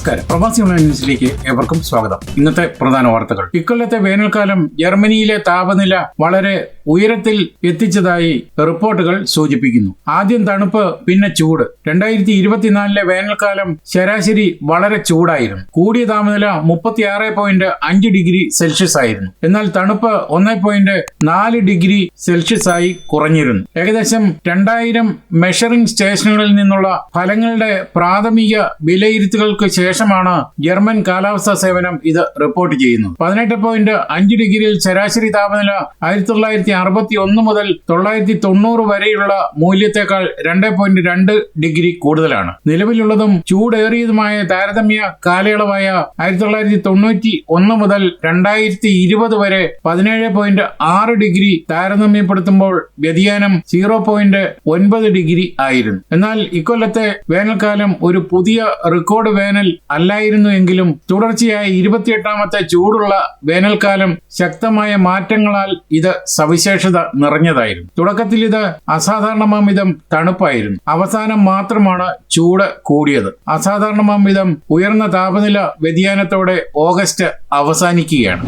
നമസ്കാരം. പ്രവാസി ഓൺലൈൻ ന്യൂസിലേക്ക് ഏവർക്കും സ്വാഗതം. ഇന്നത്തെ പ്രധാന വാർത്തകൾ. ഇക്കൊല്ലത്തെ വേനൽക്കാലം ജർമ്മനിയിലെ താപനില വളരെ ഉയരത്തിൽ എത്തിച്ചതായി റിപ്പോർട്ടുകൾ സൂചിപ്പിക്കുന്നു. ആദ്യം തണുപ്പ് പിന്നെ ചൂട്. രണ്ടായിരത്തി ഇരുപത്തിനാലിലെ വേനൽക്കാലം ശരാശരി വളരെ ചൂടായിരുന്നു. കൂടിയ താപനില മുപ്പത്തിയാറ് പോയിന്റ് അഞ്ച് ഡിഗ്രി സെൽഷ്യസ് ആയിരുന്നു. എന്നാൽ തണുപ്പ് ഒന്ന് പോയിന്റ് നാല് ഡിഗ്രി സെൽഷ്യസ് ആയി കുറഞ്ഞിരുന്നു. ഏകദേശം രണ്ടായിരം മെഷറിംഗ് സ്റ്റേഷനുകളിൽ നിന്നുള്ള ഫലങ്ങളുടെ പ്രാഥമിക വിലയിരുത്തലുകൾക്ക് ശേഷമാണ് ജർമ്മൻ കാലാവസ്ഥാ സേവനം ഇത് റിപ്പോർട്ട് ചെയ്യുന്നത്. പതിനെട്ട് പോയിന്റ് അഞ്ച് ഡിഗ്രിയിൽ ശരാശരി താപനില ആയിരത്തി തൊള്ളായിരത്തി അറുപത്തി ഒന്ന് മുതൽ തൊള്ളായിരത്തി തൊണ്ണൂറ് വരെയുള്ള മൂല്യത്തെക്കാൾ രണ്ട് പോയിന്റ് രണ്ട് ഡിഗ്രി കൂടുതലാണ്. നിലവിലുള്ളതും ചൂടേറിയതുമായ താരതമ്യ കാലയളവായ ആയിരത്തി തൊള്ളായിരത്തി തൊണ്ണൂറ്റി ഒന്ന് മുതൽ രണ്ടായിരത്തി ഇരുപത് വരെ പതിനേഴ് പോയിന്റ് ആറ് ഡിഗ്രി താരതമ്യപ്പെടുത്തുമ്പോൾ വ്യതിയാനം സീറോ പോയിന്റ് ഒൻപത് ഡിഗ്രി ആയിരുന്നു. എന്നാൽ ഇക്കൊല്ലത്തെ വേനൽക്കാലം ഒരു പുതിയ റെക്കോർഡ് വേനൽ അല്ലായിരുന്നു എങ്കിലും തുടർച്ചയായ ഇരുപത്തിയെട്ടാമത്തെ ചൂടുള്ള വേനൽക്കാലം ശക്തമായ മാറ്റങ്ങളാൽ ഇത് സവിശേഷത നിറഞ്ഞതായിരുന്നു. തുടക്കത്തിൽ ഇത് അസാധാരണമാംവിധം തണുപ്പായിരുന്നു. അവസാനം മാത്രമാണ് ചൂട് കൂടിയത്. അസാധാരണമാംവിധം ഉയർന്ന താപനില വ്യതിയാനത്തോടെ ഓഗസ്റ്റ് അവസാനിക്കുകയാണ്.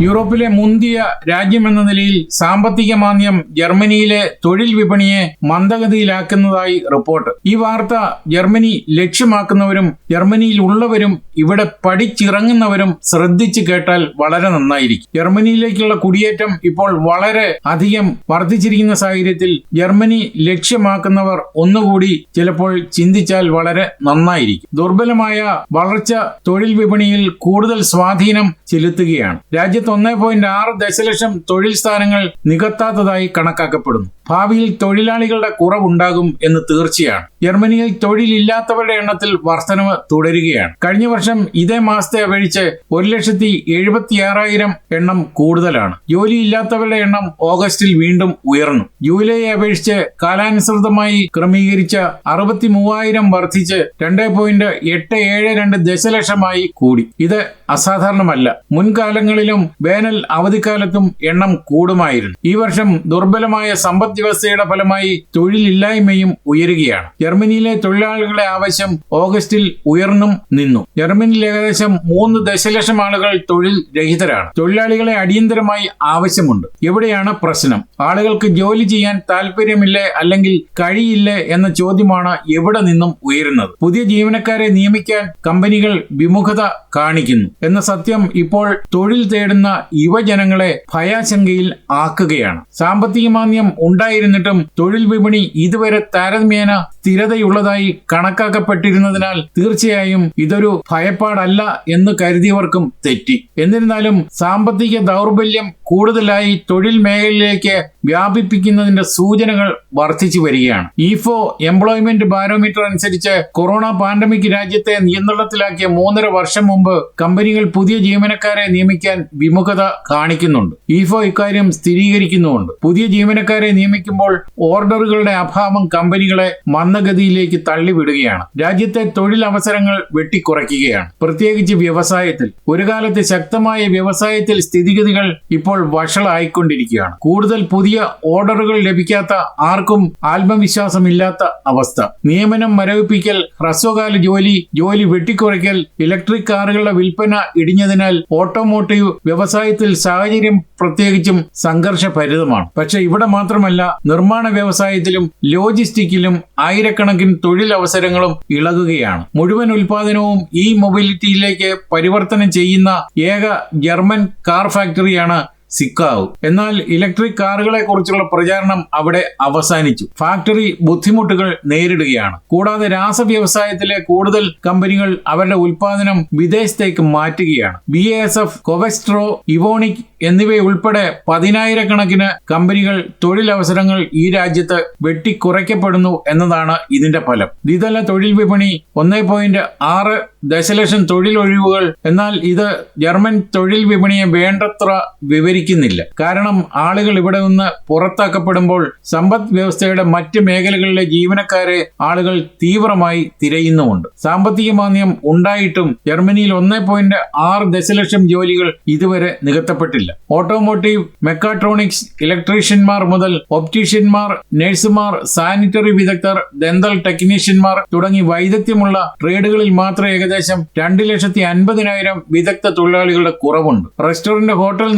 യൂറോപ്പിലെ മുന്തിയ രാജ്യമെന്ന നിലയിൽ സാമ്പത്തിക മാന്ദ്യം ജർമ്മനിയിലെ തൊഴിൽ വിപണിയെ മന്ദഗതിയിലാക്കുന്നതായി റിപ്പോർട്ട്. ഈ വാർത്ത ജർമ്മനി ലക്ഷ്യമാക്കുന്നവരും ജർമ്മനിയിൽ ഉള്ളവരും ഇവിടെ പഠിച്ചിറങ്ങുന്നവരും ശ്രദ്ധിച്ചു കേട്ടാൽ വളരെ നന്നായിരിക്കും. ജർമ്മനിയിലേക്കുള്ള കുടിയേറ്റം ഇപ്പോൾ വളരെ അധികം വർദ്ധിച്ചിരിക്കുന്ന സാഹചര്യത്തിൽ ജർമ്മനി ലക്ഷ്യമാക്കുന്നവർ ഒന്നുകൂടി ചിലപ്പോൾ ചിന്തിച്ചാൽ വളരെ നന്നായിരിക്കും. ദുർബലമായ വളർച്ച തൊഴിൽ വിപണിയിൽ കൂടുതൽ സ്വാധീനം ചെലുത്തുകയാണ്. രാജ്യത്ത് ഒന്നേ പോയിന്റ് ആറ് ദശലക്ഷം തൊഴിൽ സ്ഥാനങ്ങൾ നികത്താത്തതായി കണക്കാക്കപ്പെടുന്നു. ഭാവിയിൽ തൊഴിലാളികളുടെ കുറവുണ്ടാകും എന്ന് തീർച്ചയാണ്. ജർമ്മനിയിൽ തൊഴിലില്ലാത്തവരുടെ എണ്ണത്തിൽ വർധനവ് തുടരുകയാണ്. കഴിഞ്ഞ വർഷം ഇതേ മാസത്തെ അപേക്ഷിച്ച് ഒരു ലക്ഷത്തി എഴുപത്തിയാറായിരം എണ്ണം കൂടുതലാണ്. ജോലിയില്ലാത്തവരുടെ എണ്ണം ഓഗസ്റ്റിൽ വീണ്ടും ഉയർന്നു. ജൂലൈയെ അപേക്ഷിച്ച് കാലാനുസൃതമായി ക്രമീകരിച്ച അറുപത്തി മൂവായിരം വർദ്ധിച്ച് രണ്ട് പോയിന്റ് എട്ട് ഏഴ് രണ്ട് ദശലക്ഷമായി കൂടി. ഇത് അസാധാരണമല്ല. മുൻകാലങ്ങളിലും വേനൽ അവധിക്കാലത്തും എണ്ണം കൂടുമായിരുന്നു. ഈ വർഷം ദുർബലമായ സമ്പദ് വ്യവസ്ഥയുടെ ഫലമായി തൊഴിലില്ലായ്മയും ഉയരുകയാണ്. ജർമ്മനിയിലെ തൊഴിലാളികളുടെ ആവശ്യം ഓഗസ്റ്റിൽ ഉയർന്നും നിന്നു. ജർമ്മനിയിൽ ഏകദേശം മൂന്ന് ദശലക്ഷം ആളുകൾ തൊഴിൽ രഹിതരാണ്. തൊഴിലാളികളെ അടിയന്തരമായി ആവശ്യമുണ്ട്. എവിടെയാണ് പ്രശ്നം? ആളുകൾക്ക് ജോലി ചെയ്യാൻ താല്പര്യമില്ലേ അല്ലെങ്കിൽ കഴിയില്ലേ എന്ന ചോദ്യമാണ് എവിടെ നിന്നും ഉയരുന്നത്? പുതിയ ജീവനക്കാരെ നിയമിക്കാൻ കമ്പനികൾ വിമുഖത കാണിക്കുന്നു. എന്ന സത്യം ഇപ്പോൾ തൊഴിൽ തേടുന്ന യുവജനങ്ങളെ ഭയാശങ്കയിൽ ആക്കുകയാണ്. സാമ്പത്തിക മാന്ദ്യം ഉണ്ടായിരുന്നിട്ടും തൊഴിൽ വിപണി ഇതുവരെ താരതമ്യേന സ്ഥിരതയുള്ളതായി കണക്കാക്കപ്പെട്ടിരുന്നതിനാൽ തീർച്ചയായും ഇതൊരു ഭയപ്പാടല്ല എന്ന് കരുതിയവർക്കും തെറ്റി. എന്നിരുന്നാലും സാമ്പത്തിക ദൗർബല്യം കൂടുതലായി തൊഴിൽ മേഖലയിലേക്ക് വ്യാപിപ്പിക്കുന്നതിന്റെ സൂചനകൾ വർദ്ധിച്ചു വരികയാണ്. ഇഫോ എംപ്ലോയ്മെന്റ് ബാരോമീറ്റർ അനുസരിച്ച് കൊറോണ പാൻഡമിക് രാജ്യത്തെ നിയന്ത്രണത്തിലാക്കിയ മൂന്നര വർഷം മുമ്പ് കമ്പനികൾ പുതിയ ജീവനക്കാരെ നിയമിക്കാൻ വിമുഖത കാണിക്കുന്നുണ്ട്. ഈഫോ ഇക്കാര്യം സ്ഥിരീകരിക്കുന്നുമുണ്ട്. പുതിയ ജീവനക്കാരെ നിയമിക്കുമ്പോൾ ഓർഡറുകളുടെ അഭാവം കമ്പനികളെ മന്ദഗതിയിലേക്ക് തള്ളിവിടുകയാണ്. രാജ്യത്തെ തൊഴിലവസരങ്ങൾ വെട്ടിക്കുറയ്ക്കുകയാണ്. പ്രത്യേകിച്ച് വ്യവസായത്തിൽ. ഒരു കാലത്ത് ശക്തമായ വ്യവസായത്തിൽ സ്ഥിതിഗതികൾ ഇപ്പോൾ വഷളായിക്കൊണ്ടിരിക്കുകയാണ്. കൂടുതൽ പുതിയ ഓർഡറുകൾ ലഭിക്കാത്ത ആർക്കും ആത്മവിശ്വാസമില്ലാത്ത അവസ്ഥ. നിയമനം മരവിപ്പിക്കൽ ഹ്രസ്വകാല ജോലി ജോലി വെട്ടിക്കുറയ്ക്കൽ ഇലക്ട്രിക് കാറുകളുടെ വിൽപ്പന ഇടിഞ്ഞതിനാൽ ഓട്ടോമോട്ടീവ് വ്യവസായത്തിൽ സാഹചര്യം പ്രത്യേകിച്ചും സംഘർഷഭരിതമാണ്. പക്ഷെ ഇവിടെ മാത്രമല്ല നിർമ്മാണ വ്യവസായത്തിലും ലോജിസ്റ്റിക്കിലും ആയിരക്കണക്കിന് തൊഴിലവസരങ്ങളും ഇളകുകയാണ്. മുഴുവൻ ഉൽപാദനവും ഈ മൊബിലിറ്റിയിലേക്ക് പരിവർത്തനം ചെയ്യുന്ന ഏക ജർമ്മൻ കാർ ഫാക്ടറിയാണ് സിക്കാവ്. എന്നാൽ ഇലക്ട്രിക് കാറുകളെ കുറിച്ചുള്ള പ്രചാരണം അവിടെ അവസാനിച്ചു. ഫാക്ടറി ബുദ്ധിമുട്ടുകൾ നേരിടുകയാണ്. കൂടാതെ രാസ വ്യവസായത്തിലെ കൂടുതൽ കമ്പനികൾ അവരുടെ ഉൽപാദനം വിദേശത്തേക്ക് മാറ്റുകയാണ്. B S F Covestro Evonik എന്നിവയുൾപ്പെടെ പതിനായിരക്കണക്കിന് കമ്പനികൾ തൊഴിലവസരങ്ങൾ ഈ രാജ്യത്ത് വെട്ടിക്കുറയ്ക്കപ്പെടുന്നു എന്നതാണ് ഇതിന്റെ ഫലം. ദ്വിതല തൊഴിൽ വിപണി ഒന്നേ പോയിന്റ് ആറ് ദശലക്ഷം തൊഴിലൊഴിവുകൾ. എന്നാൽ ഇത് ജർമ്മൻ തൊഴിൽ വിപണിയെ വേണ്ടത്ര വിവരി ഉപകരിക്കുന്നില്ല കാരണം ആളുകൾ ഇവിടെ നിന്ന് പുറത്താക്കപ്പെടുമ്പോൾ സമ്പദ് വ്യവസ്ഥയുടെ മറ്റ് മേഖലകളിലെ ജീവനക്കാരെ ആളുകൾ തീവ്രമായി തിരയുന്നുമുണ്ട്. സാമ്പത്തിക മാന്ദ്യം ഉണ്ടായിട്ടും ജർമ്മനിയിൽ ഒന്നേ പോയിന്റ് ആറ് ദശലക്ഷം ജോലികൾ ഇതുവരെ നികത്തപ്പെട്ടില്ല. ഓട്ടോമോട്ടീവ് മെക്കാട്രോണിക്സ് ഇലക്ട്രീഷ്യന്മാർ മുതൽ ഒപ്റ്റീഷ്യന്മാർ നഴ്സുമാർ സാനിറ്ററി വിദഗ്ധർ ദന്തൽ ടെക്നീഷ്യന്മാർ തുടങ്ങി വൈദഗ്ധ്യമുള്ള ട്രേഡുകളിൽ മാത്രം ഏകദേശം രണ്ട് ലക്ഷത്തി അൻപതിനായിരം വിദഗ്ധ തൊഴിലാളികളുടെ കുറവുണ്ട്. റെസ്റ്റോറന്റ് ഹോട്ടൽ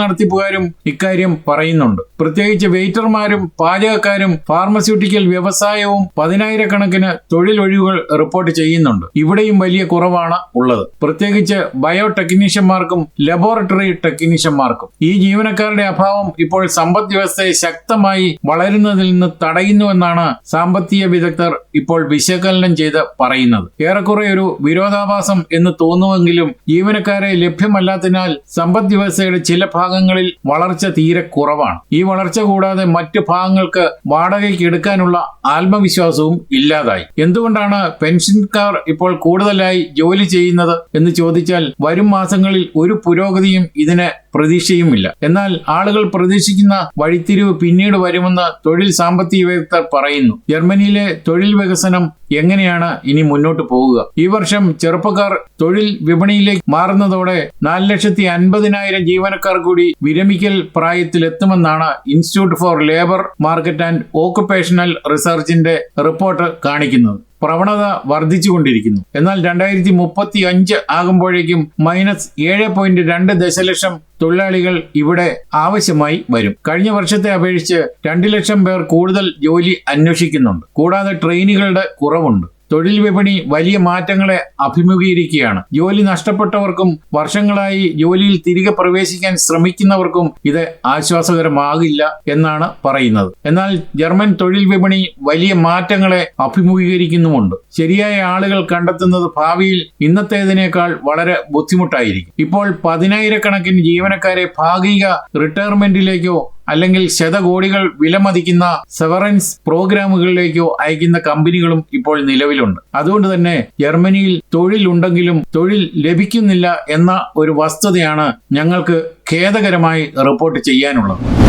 ഇക്കാര്യം പറയുന്നുണ്ട് പ്രത്യേകിച്ച് വെയിറ്റർമാരും പാചകക്കാരും ഫാർമസ്യൂട്ടിക്കൽ വ്യവസായവും പതിനായിരക്കണക്കിന് തൊഴിലൊഴിവുകൾ റിപ്പോർട്ട് ചെയ്യുന്നുണ്ട്. ഇവിടെയും വലിയ കുറവാണ് ഉള്ളത്. പ്രത്യേകിച്ച് ബയോ ടെക്നീഷ്യന്മാർക്കും ലബോറട്ടറി ടെക്നീഷ്യന്മാർക്കും. ഈ ജീവനക്കാരുടെ അഭാവം ഇപ്പോൾ സമ്പദ് വ്യവസ്ഥയെ ശക്തമായി വളരുന്നതിൽ നിന്ന് തടയുന്നുവെന്നാണ് സാമ്പത്തിക വിദഗ്ധർ ഇപ്പോൾ വിശകലനം ചെയ്ത് പറയുന്നത്. ഏറെക്കുറെ ഒരു വിരോധാഭാസം എന്ന് തോന്നുമെങ്കിലും ജീവനക്കാരെ ലഭ്യമല്ലാത്തതിനാൽ സമ്പദ് വ്യവസ്ഥയുടെ ചില ഭാഗങ്ങളിൽ വളർച്ച തീരെ കുറവാണ്. ഈ വളർച്ച കൂടാതെ മറ്റു ഭാഗങ്ങൾക്ക് വാടകയ്ക്ക് എടുക്കാനുള്ള ആത്മവിശ്വാസവും ഇല്ലാതായി. എന്തുകൊണ്ടാണ് പെൻഷൻകാർ ഇപ്പോൾ കൂടുതലായി ജോലി ചെയ്യുന്നത് എന്ന് ചോദിച്ചാൽ വരും മാസങ്ങളിൽ ഒരു പുരോഗതിയും ഇതിന് പ്രതീക്ഷയുമില്ല. എന്നാൽ ആളുകൾ പ്രതീക്ഷിക്കുന്ന വഴിത്തിരിവ് പിന്നീട് വരുമെന്ന് തൊഴിൽ സാമ്പത്തിക വിദഗ്ധർ പറയുന്നു. ജർമ്മനിയിലെ തൊഴിൽ വികസനം എങ്ങനെയാണ് ഇനി മുന്നോട്ട് പോകുക? ഈ വർഷം ചെറുപ്പക്കാർ തൊഴിൽ വിപണിയിലേക്ക് മാറുന്നതോടെ നാല് ലക്ഷത്തി അൻപതിനായിരം ജീവനക്കാർ കൂടി വിരമിക്കൽ പ്രായത്തിലെത്തുമെന്നാണ് institute for labour market and occupational റിസർച്ചിന്റെ report കാണിക്കുന്നത്. പ്രവണത വർദ്ധിച്ചുകൊണ്ടിരിക്കുന്നു. എന്നാൽ രണ്ടായിരത്തി മുപ്പത്തി അഞ്ച് ആകുമ്പോഴേക്കും മൈനസ് ഏഴ് പോയിന്റ് രണ്ട് ദശലക്ഷം തൊഴിലാളികൾ ഇവിടെ ആവശ്യമായി വരും. കഴിഞ്ഞ വർഷത്തെ അപേക്ഷിച്ച് രണ്ട് ലക്ഷം പേർ കൂടുതൽ ജോലി അന്വേഷിക്കുന്നുണ്ട്. കൂടാതെ ട്രെയിനുകളുടെ കുറവുണ്ട്. തൊഴിൽ വിപണി വലിയ മാറ്റങ്ങളെ അഭിമുഖീകരിക്കുകയാണ്. ജോലി നഷ്ടപ്പെട്ടവർക്കും വർഷങ്ങളായി ജോലിയിൽ തിരികെ പ്രവേശിക്കാൻ ശ്രമിക്കുന്നവർക്കും ഇത് ആശ്വാസകരമാകില്ല എന്നാണ് പറയുന്നത്. എന്നാൽ ജർമ്മൻ തൊഴിൽ വിപണി വലിയ മാറ്റങ്ങളെ അഭിമുഖീകരിക്കുന്നുമുണ്ട്. ശരിയായ ആളുകൾ കണ്ടെത്തുന്നത് ഭാവിയിൽ ഇന്നത്തേതിനേക്കാൾ വളരെ ബുദ്ധിമുട്ടായിരിക്കും. ഇപ്പോൾ പതിനായിരക്കണക്കിന് ജീവനക്കാരെ ഭാഗിക റിട്ടയർമെന്റിലേക്കോ അല്ലെങ്കിൽ ശതകോടികൾ വിലമതിക്കുന്ന സെവറൻസ് പ്രോഗ്രാമുകളിലേക്കോ അയക്കുന്ന കമ്പനികളും ഇപ്പോൾ നിലവിലുണ്ട്. അതുകൊണ്ട് തന്നെ ജർമ്മനിയിൽ തൊഴിലുണ്ടെങ്കിലും തൊഴിൽ ലഭിക്കുന്നില്ല എന്ന ഒരു വസ്തുതയാണ് ഞങ്ങൾക്ക് ഖേദകരമായി റിപ്പോർട്ട് ചെയ്യാനുള്ളത്.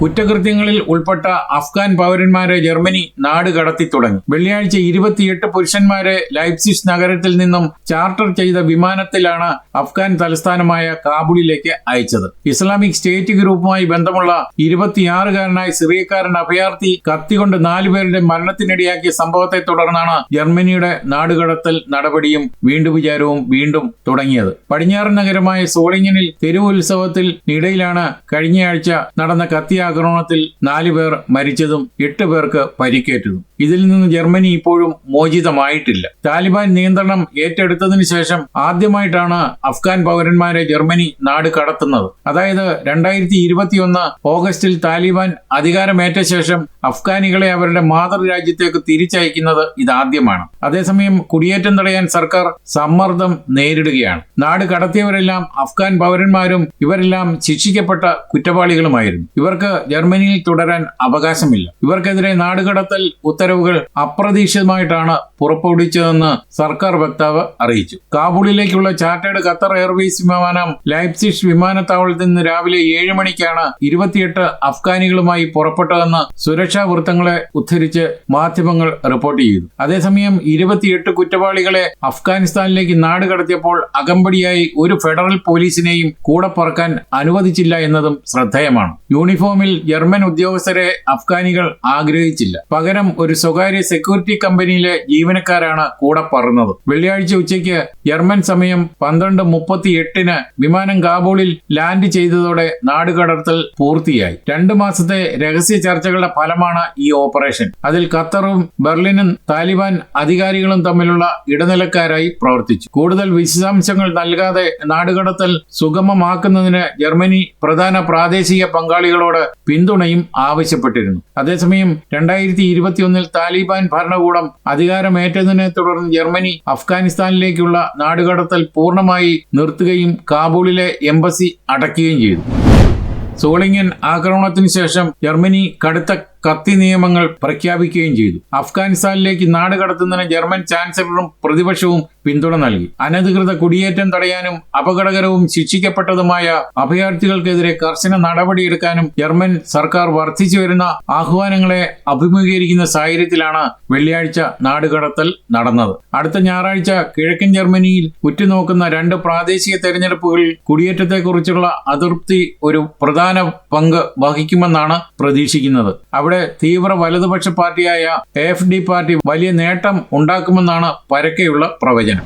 കുറ്റകൃത്യങ്ങളിൽ ഉൾപ്പെട്ട അഫ്ഗാൻ പൗരന്മാരെ ജർമ്മനി നാട് കടത്തി തുടങ്ങി. വെള്ളിയാഴ്ച ഇരുപത്തിയെട്ട് പുരുഷന്മാരെ ലൈപ്സിഷ് നഗരത്തിൽ നിന്നും ചാർട്ടർ ചെയ്ത വിമാനത്തിലാണ് അഫ്ഗാൻ തലസ്ഥാനമായ കാബൂളിലേക്ക് അയച്ചത്. ഇസ്ലാമിക് സ്റ്റേറ്റ് ഗ്രൂപ്പുമായി ബന്ധമുള്ള ഇരുപത്തിയാറുകാരനായ സിറിയക്കാരൻ അഭയാർത്ഥി കത്തികൊണ്ട് നാലുപേരുടെ മരണത്തിനിടയാക്കിയ സംഭവത്തെ തുടർന്നാണ് ജർമ്മനിയുടെ നാടുകടത്തൽ നടപടിയും വീണ്ടും വിചാരവും വീണ്ടും തുടങ്ങിയത്. പടിഞ്ഞാറൻ നഗരമായ സോളിങ്ങനിൽ തെരുവുത്സവത്തിൽ ഇടയിലാണ് കഴിഞ്ഞയാഴ്ച നടന്ന കത്തി ആക്രമണത്തിൽ നാലു പേർ മരിച്ചതും എട്ട് പേർക്ക് പരിക്കേറ്റതും. ഇതിൽ നിന്ന് ജർമ്മനി ഇപ്പോഴും മോചിതമായിട്ടില്ല. താലിബാൻ നിയന്ത്രണം ഏറ്റെടുത്തതിനു ശേഷം ആദ്യമായിട്ടാണ് അഫ്ഗാൻ പൗരന്മാരെ ജർമ്മനി നാട് കടത്തുന്നത്. അതായത് രണ്ടായിരത്തി ഇരുപത്തിയൊന്ന് ഓഗസ്റ്റിൽ താലിബാൻ അധികാരമേറ്റ ശേഷം അഫ്ഗാനികളെ അവരുടെ മാതൃരാജ്യത്തേക്ക് തിരിച്ചയക്കുന്നത് ഇതാദ്യമാണ്. അതേസമയം കുടിയേറ്റം തടയാൻ സർക്കാർ സമ്മർദ്ദം നേരിടുകയാണ്. നാട് കടത്തിയവരെല്ലാം അഫ്ഗാൻ പൗരന്മാരും ഇവരെല്ലാം ശിക്ഷിക്കപ്പെട്ട കുറ്റവാളികളുമായിരുന്നു. ഇവർക്ക് ജർമ്മനിയിൽ തുടരാൻ അവകാശമില്ല. ഇവർക്കെതിരെ നാടുകടത്തൽ ഉത്തരവുകൾ അപ്രതീക്ഷിതമായിട്ടാണ് പുറപ്പെടുവിച്ചതെന്ന് സർക്കാർ വക്താവ് അറിയിച്ചു. കാബൂളിലേക്കുള്ള ചാർട്ടേഡ് ഖത്തർ എയർവേസ് വിമാനം ലൈപ്സിഷ് വിമാനത്താവളത്തിൽ നിന്ന് രാവിലെ ഏഴ് മണിക്കാണ് ഇരുപത്തിയെട്ട് അഫ്ഗാനികളുമായി പുറപ്പെട്ടതെന്ന് സുരക്ഷാ വൃത്തങ്ങളെ ഉദ്ധരിച്ച് മാധ്യമങ്ങൾ റിപ്പോർട്ട് ചെയ്തു. അതേസമയം ഇരുപത്തിയെട്ട് കുറ്റവാളികളെ അഫ്ഗാനിസ്ഥാനിലേക്ക് നാട് കടത്തിയപ്പോൾ അകമ്പടിയായി ഒരു ഫെഡറൽ പോലീസിനെയും കൂടെ പറക്കാൻ അനുവദിച്ചില്ല എന്നതും ശ്രദ്ധേയമാണ്. യൂണിഫോമിൽ ജർമ്മൻ ഉദ്യോഗസ്ഥരെ അഫ്ഗാനികൾ ആഗ്രഹിച്ചില്ല. പകരം ഒരു സ്വകാര്യ സെക്യൂരിറ്റി കമ്പനിയിലെ ജീവനക്കാരാണ് കൂടെ പറന്നത്. വെള്ളിയാഴ്ച ഉച്ചയ്ക്ക് ജർമ്മൻ സമയം പന്ത്രണ്ട് മുപ്പത്തി എട്ടിന് വിമാനം കാബൂളിൽ ലാൻഡ് ചെയ്തതോടെ നാടുകടത്തൽ പൂർത്തിയായി. രണ്ടു മാസത്തെ രഹസ്യ ചർച്ചകളുടെ ഫലമാണ് ഈ ഓപ്പറേഷൻ. അതിൽ ഖത്തറും ബെർലിനും താലിബാൻ അധികാരികളും തമ്മിലുള്ള ഇടനിലക്കാരായി പ്രവർത്തിച്ചു. കൂടുതൽ വിശദാംശങ്ങൾ നൽകാതെ നാടുകടത്തൽ സുഗമമാക്കുന്നതിന് ജർമ്മനി പ്രധാന പ്രാദേശിക പങ്കാളികളോട് പിന്തുണയും ആവശ്യപ്പെട്ടിരുന്നു. അതേസമയം രണ്ടായിരത്തി ഇരുപത്തിയൊന്നിൽ താലിബാൻ ഭരണകൂടം അധികാരമേറ്റതിനെ തുടർന്ന് ജർമ്മനി അഫ്ഗാനിസ്ഥാനിലേക്കുള്ള നാടുകടത്തൽ പൂർണമായി നിർത്തുകയും കാബൂളിലെ എംബസി അടയ്ക്കുകയും ചെയ്തു. സോളിങ്ങൻ ആക്രമണത്തിനു ശേഷം ജർമ്മനി കടുത്ത കത്തി നിയമങ്ങൾ പ്രഖ്യാപിക്കുകയും ചെയ്തു. അഫ്ഗാനിസ്ഥാനിലേക്ക് നാട് കടത്തുന്നതിന് ജർമ്മൻ ചാൻസലറും പ്രതിപക്ഷവും പിന്തുണ നൽകി. അനധികൃത കുടിയേറ്റം തടയാനും അപകടകരവും ശിക്ഷിക്കപ്പെട്ടതുമായ അഭയാർത്ഥികൾക്കെതിരെ കർശന നടപടിയെടുക്കാനും ജർമ്മൻ സർക്കാർ വർദ്ധിച്ചു വരുന്ന ആഹ്വാനങ്ങളെ അഭിമുഖീകരിക്കുന്ന സാഹചര്യത്തിലാണ് വെള്ളിയാഴ്ച നാടുകടത്തൽ നടന്നത്. അടുത്ത ഞായറാഴ്ച കിഴക്കൻ ജർമ്മനിയിൽ ഉറ്റുനോക്കുന്ന രണ്ട് പ്രാദേശിക തെരഞ്ഞെടുപ്പുകളിൽ കുടിയേറ്റത്തെക്കുറിച്ചുള്ള അതൃപ്തി ഒരു പ്രധാന പങ്ക് വഹിക്കുമെന്നാണ് പ്രതീക്ഷിക്കുന്നത്. തീവ്ര വലതുപക്ഷ പാർട്ടിയായ എഫ് ഡി പാർട്ടി വലിയ നേട്ടം ഉണ്ടാക്കുമെന്നാണ് പരക്കെയുള്ള പ്രവചനം.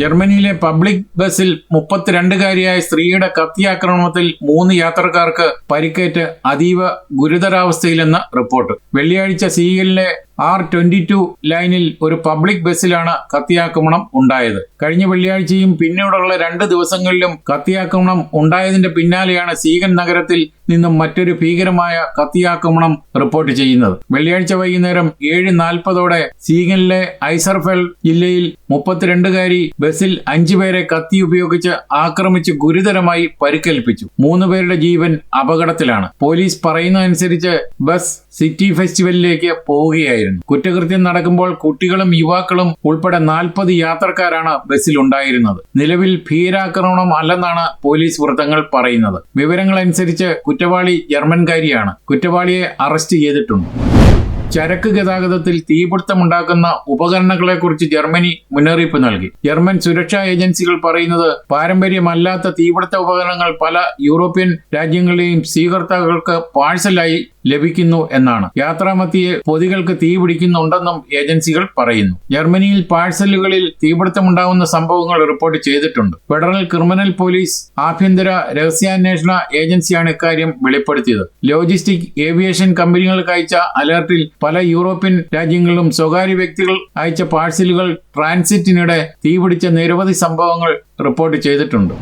ജർമ്മനിയിലെ പബ്ലിക് ബസ്സിൽ മുപ്പത്തിരണ്ടുകാരിയായ സ്ത്രീയുടെ കത്തിയാക്രമണത്തിൽ മൂന്ന് യാത്രക്കാർക്ക് പരിക്കേറ്റ് അതീവ ഗുരുതരാവസ്ഥയിലെന്ന് റിപ്പോർട്ട്. വെള്ളിയാഴ്ച സീഗലിലെ ആർ ട്വന്റി ടു ലൈനിൽ ഒരു പബ്ലിക് ബസ്സിലാണ് കത്തിയാക്രമണം ഉണ്ടായത്. കഴിഞ്ഞ വെള്ളിയാഴ്ചയും പിന്നീടുള്ള രണ്ട് ദിവസങ്ങളിലും കത്തിയാക്രമണം ഉണ്ടായതിന്റെ പിന്നാലെയാണ് സീഗൻ നഗരത്തിൽ നിന്നും മറ്റൊരു ഭീകരമായ കത്തിയാക്രമണം റിപ്പോർട്ട് ചെയ്യുന്നത്. വെള്ളിയാഴ്ച വൈകുന്നേരം ഏഴ് നാൽപ്പതോടെ സീഗനിലെ ഐസർഫെൽ ജില്ലയിൽ മുപ്പത്തിരണ്ടുകാരി ബസ്സിൽ അഞ്ചുപേരെ കത്തി ഉപയോഗിച്ച് ആക്രമിച്ച് ഗുരുതരമായി പരിക്കേൽപ്പിച്ചു. മൂന്ന് പേരുടെ ജീവൻ അപകടത്തിലാണ്. പോലീസ് പറയുന്നതനുസരിച്ച് ബസ് സിറ്റി ഫെസ്റ്റിവലിലേക്ക് പോവുകയായിരുന്നു. കുറ്റകൃത്യം നടക്കുമ്പോൾ കുട്ടികളും യുവാക്കളും ഉൾപ്പെടെ നാൽപ്പത് യാത്രക്കാരാണ് ബസ്സിൽ ഉണ്ടായിരുന്നത് നിലവിൽ ഭീരാക്രമണം അല്ലെന്നാണ് പോലീസ് വൃത്തങ്ങൾ പറയുന്നത്. വിവരങ്ങൾ അനുസരിച്ച് കുറ്റവാളി ജർമ്മൻകാരിയാണ്. കുറ്റവാളിയെ അറസ്റ്റ് ചെയ്തിട്ടുണ്ട്. ചരക്ക് ഗതാഗതത്തിൽ തീപിടുത്തമുണ്ടാക്കുന്ന ഉപകരണങ്ങളെക്കുറിച്ച് ജർമ്മനി മുന്നറിയിപ്പ് നൽകി. ജർമ്മൻ സുരക്ഷാ ഏജൻസികൾ പറയുന്നത് പാരമ്പര്യമല്ലാത്ത തീപിടുത്ത ഉപകരണങ്ങൾ പല യൂറോപ്യൻ രാജ്യങ്ങളിലെയും സ്വീകർത്താക്കൾക്ക് പാഴ്സലായി ലഭിക്കുന്നു എന്നാണ്. യാത്രാമത്തിയെ പൊതികൾക്ക് തീപിടിക്കുന്നുണ്ടെന്നും ഏജൻസികൾ പറയുന്നു. ജർമ്മനിയിൽ പാഴ്സലുകളിൽ തീപിടുത്തമുണ്ടാകുന്ന സംഭവങ്ങൾ റിപ്പോർട്ട് ചെയ്തിട്ടുണ്ട്. ഫെഡറൽ ക്രിമിനൽ പോലീസ് ആഭ്യന്തര രഹസ്യാന്വേഷണ ഏജൻസിയാണ് ഇക്കാര്യം വെളിപ്പെടുത്തിയത്. ലോജിസ്റ്റിക് ഏവിയേഷൻ കമ്പനികൾക്ക് അയച്ച അലർട്ടിൽ പല യൂറോപ്യൻ രാജ്യങ്ങളിലും സ്വകാര്യ വ്യക്തികൾ അയച്ച പാഴ്സലുകൾ ട്രാൻസിറ്റിനിടെ തീപിടിച്ച നിരവധി സംഭവങ്ങൾ റിപ്പോർട്ട് ചെയ്തിട്ടുണ്ട്.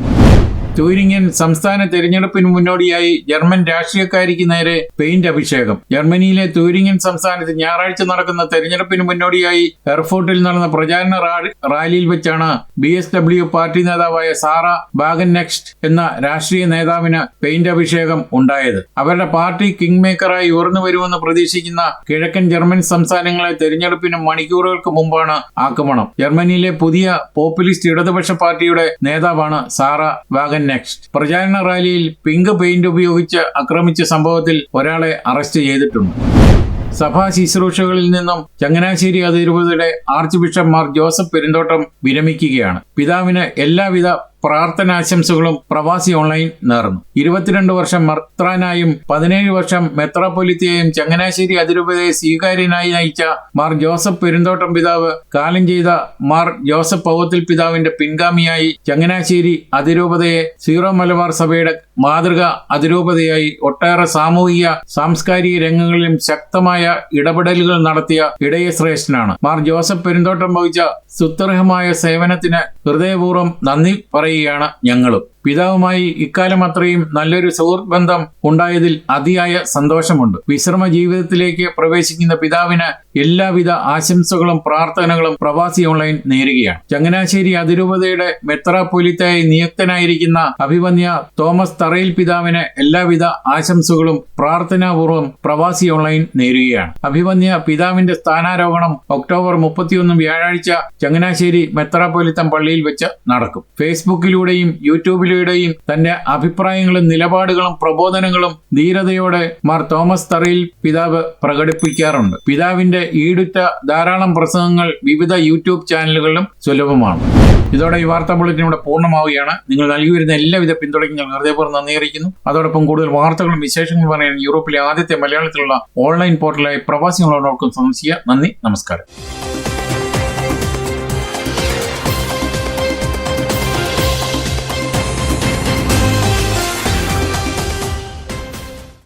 ട്യൂരിങ്ങൻ സംസ്ഥാന തെരഞ്ഞെടുപ്പിന് മുന്നോടിയായി ജർമ്മൻ രാഷ്ട്രീയക്കാരിക്ക് നേരെ പെയിന്റ് അഭിഷേകം. ജർമ്മനിയിലെ ട്യൂരിങ്ങൻ സംസ്ഥാനത്ത് ഞായറാഴ്ച നടക്കുന്ന തെരഞ്ഞെടുപ്പിന് മുന്നോടിയായി എയർഫോർട്ടിൽ നടന്ന പ്രചാരണ റാലിയിൽ വെച്ചാണ് ബി എസ് ഡബ്ല്യു പാർട്ടി നേതാവായ സാറ ബാഗൻ നെക്സ്റ്റ് എന്ന രാഷ്ട്രീയ നേതാവിന് പെയിന്റ് അഭിഷേകം ഉണ്ടായത്. അവരുടെ പാർട്ടി കിങ് മേക്കറായി ഉയർന്നു വരുമെന്ന് പ്രതീക്ഷിക്കുന്ന കിഴക്കൻ ജർമ്മൻ സംസ്ഥാനങ്ങളെ തെരഞ്ഞെടുപ്പിന് മണിക്കൂറുകൾക്ക് മുമ്പാണ് ആക്രമണം. ജർമ്മനിയിലെ പുതിയ പോപ്പുലിസ്റ്റ് ഇടതുപക്ഷ പാർട്ടിയുടെ നേതാവാണ് സാറ വാഗൻ നെക്സ്റ്റ് പ്രചാരണ റാലിയിൽ പിങ്ക് പെയിന്റ് ഉപയോഗിച്ച് ആക്രമിച്ച സംഭവത്തിൽ ഒരാളെ അറസ്റ്റ് ചെയ്തിട്ടുണ്ട്. സഭാ ശുശ്രൂഷകളിൽ നിന്നും ചങ്ങനാശ്ശേരി അതിരൂപതയുടെ archbishop Mar Joseph Perumthottam വിരമിക്കുകയാണ്. പിതാവിന് എല്ലാവിധ പ്രാർത്ഥനാശംസകളും പ്രവാസി ഓൺലൈൻ നേർന്നു. ഇരുപത്തിരണ്ട് വർഷം മർത്രാനായും പതിനേഴ് വർഷം മെത്രാപ്പൊലിത്തയായും ചങ്ങനാശ്ശേരി അതിരൂപതയെ സ്വീകാര്യനായി നയിച്ച മാർ ജോസഫ് പെരുന്തോട്ടം പിതാവ് കാലം ചെയ്ത മാർ ജോസഫ് പൗത്തിൽ പിതാവിന്റെ പിൻഗാമിയായി ചങ്ങനാശ്ശേരി അതിരൂപതയെ സീറോ മലബാർ സഭയുടെ മാതൃക അതിരൂപതയായി ഒട്ടേറെ സാമൂഹിക സാംസ്കാരിക രംഗങ്ങളിലും ശക്തമായ ഇടപെടലുകൾ നടത്തിയ ഇടയ ശ്രേഷ്ഠനാണ്. മാർ ജോസഫ് പെരുന്തോട്ടം വഹിച്ച സുത്തർഹമായ സേവനത്തിന് ഹൃദയപൂർവം നന്ദി പറയുകയാണ് ഞങ്ങളും. പിതാവുമായി ഇക്കാലം അത്രയും നല്ലൊരു സുഹൃത്ത് ബന്ധം ഉണ്ടായതിൽ അതിയായ സന്തോഷമുണ്ട്. വിശ്രമ ജീവിതത്തിലേക്ക് പ്രവേശിക്കുന്ന പിതാവിന് എല്ലാവിധ ആശംസകളും പ്രാർത്ഥനകളും പ്രവാസി ഓൺലൈൻ നേരുകയാണ്. ചങ്ങനാശ്ശേരി അതിരൂപതയുടെ മെത്രാപ്പൊലിത്തായി നിയുക്തനായിരിക്കുന്ന അഭിമന്യ തോമസ് തറയിൽ പിതാവിന് എല്ലാവിധ ആശംസകളും പ്രാർത്ഥനാപൂർവം പ്രവാസി ഓൺലൈൻ നേരുകയാണ്. അഭിമന്യ പിതാവിന്റെ സ്ഥാനാരോഹണം ഒക്ടോബർ മുപ്പത്തിയൊന്ന് വ്യാഴാഴ്ച ചങ്ങനാശ്ശേരി മെത്രാപ്പൊലിത്തം പള്ളിയിൽ വെച്ച് നടക്കും. ഫേസ്ബുക്കിലൂടെയും യൂട്യൂബിലൂടെയും തന്റെ അഭിപ്രായങ്ങളും നിലപാടുകളും പ്രബോധനങ്ങളും ധീരതയോടെ മാർ തോമസ് തറയിൽ പിതാവ് പ്രകടിപ്പിക്കാറുണ്ട്. പിതാവിന്റെ ഈടുറ്റ ധാരാളം പ്രസംഗങ്ങൾ വിവിധ യൂട്യൂബ് ചാനലുകളിലും സുലഭമാണ്. ഇതോടെ ഈ വാർത്താ ബുള്ളറ്റിൻ ഇവിടെ പൂർണമാവുകയാണ്. നിങ്ങൾ നൽകി വരുന്ന എല്ലാവിധ പിന്തുണയ്ക്കും ഞാൻ ഹൃദയപൂർവം നന്ദി അറിയിക്കുന്നു. അതോടൊപ്പം കൂടുതൽ വാർത്തകളും വിശേഷങ്ങളും പറയാൻ യൂറോപ്പിലെ ആദ്യത്തെ മലയാളത്തിലുള്ള ഓൺലൈൻ പോർട്ടലായ പ്രവാസികളോടൊപ്പം സന്ദർശിക്കുക. നന്ദി നമസ്കാരം.